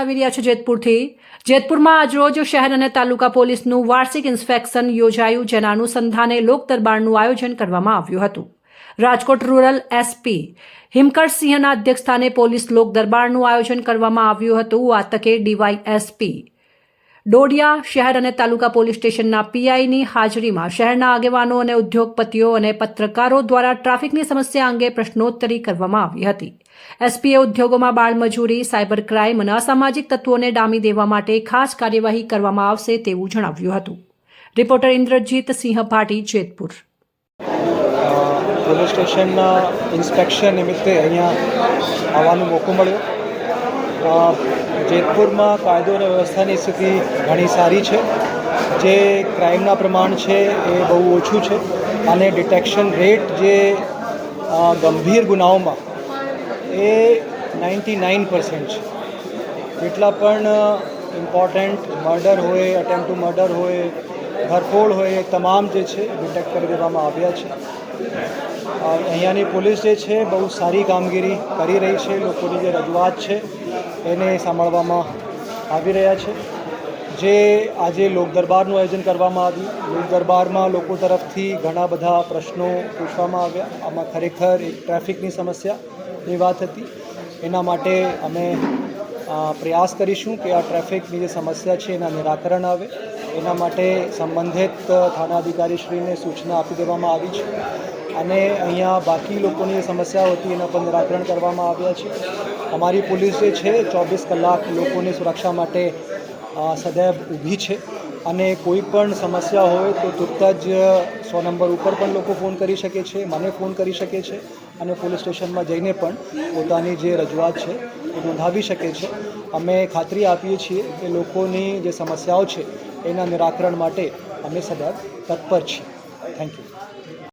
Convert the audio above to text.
આવી રહ્યા છે જેતપુરથી. જેતપુરમાં આજરોજ શહેર અને તાલુકા પોલીસનું વાર્ષિક ઇન્સ્પેક્શન યોજાયું, જેના અનુસંધાને લોક દરબારનું આયોજન કરવામાં આવ્યું હતું. રાજકોટ રૂરલ એસપી હિમકરસિંહના અધ્યક્ષસ્થાને પોલીસ લોક દરબારનું આયોજન કરવામાં આવ્યું હતું. આ તકે ડીવાય એસપી ડોડિયા શહેર અને તાલુકા પોલીસ સ્ટેશનના પીઆઈની હાજરીમાં શહેરના આગેવાનો અને ઉદ્યોગપતિઓ અને પત્રકારો દ્વારા ટ્રાફિકની સમસ્યા અંગે પ્રશ્નોત્તરી કરવામાં આવી હતી. એસપીએ ઉદ્યોગોમાં બાળમજૂરી, સાયબર ક્રાઇમ અને અસામાજિક તત્વોને ડામી દેવા માટે ખાસ કાર્યવાહી કરવામાં આવશે તેવું જણાવ્યું હતું. રિપોર્ટર ઇન્દ્રજીત સિંહ ભાટી, જેતપુર. પોલીસ સ્ટેશનના ઇન્સ્પેક્શન નિમિત્તે અહીંયા આવવાનો મોકો મળ્યો. જેતપુરમાં કાયદો અને વ્યવસ્થાની સ્થિતિ ઘણી સારી છે. જે ક્રાઇમના પ્રમાણ છે એ બહુ ઓછું છે અને ડિટેક્શન રેટ જે ગંભીર ગુનાઓમાં એ નાઇન્ટી નાઇન પર્સન્ટ છે. જેટલા પણ ઇમ્પોર્ટન્ટ મર્ડર હોય અટેમ્પ ટુ મર્ડર હોય, ઘરફોડ હોય એ તમામ જે છે ડિટેક્ટ કરી દેવામાં આવ્યા છે. અહીંયાની પોલીસ જે છે, બહુ સારી કામગીરી કરી રહી છે. લોકોની જે રજૂઆત છે, એને સાંભળવામાં આવી રહ્યા છે. જે આજે લોક દરબારનું આયોજન કરવામાં આવ્યું. લોક દરબારમાં લોકો તરફથી ઘણા બધા પ્રશ્નો પૂછવામાં આવ્યા. આમાં ખરેખર એક ટ્રાફિકની સમસ્યાની વાત હતી. એના માટે અમે પ્રયાસ કરીશું કે આ ટ્રાફિકની જે સમસ્યા છે, એના નિરાકરણ આવે. એના માટે સંબંધિત થાણા અધિકારીશ્રીને સૂચના આપી દેવામાં આવી છે. અને અહીંયા બાકી લોકોની સમસ્યાઓ હતી એના પર નિરાકરણ કરવામાં આવ્યા છે. અમારી પોલીસ જે છે, ચોવીસ કલાક લોકોની સુરક્ષા માટે સદૈવ ઊભી છે. અને કોઈ પણ સમસ્યા હોય તો તુરત જ સો નંબર ઉપર પણ લોકો ફોન કરી શકે છે, મને ફોન કરી શકે છે અને પોલીસ સ્ટેશનમાં જઈને પણ પોતાની જે રજૂઆત છે એ નોંધાવી શકે છે. અમે ખાતરી આપીએ છીએ કે લોકોની જે સમસ્યાઓ છે એના નિરાકરણ માટે અમે સદા તત્પર છીએ. Thank you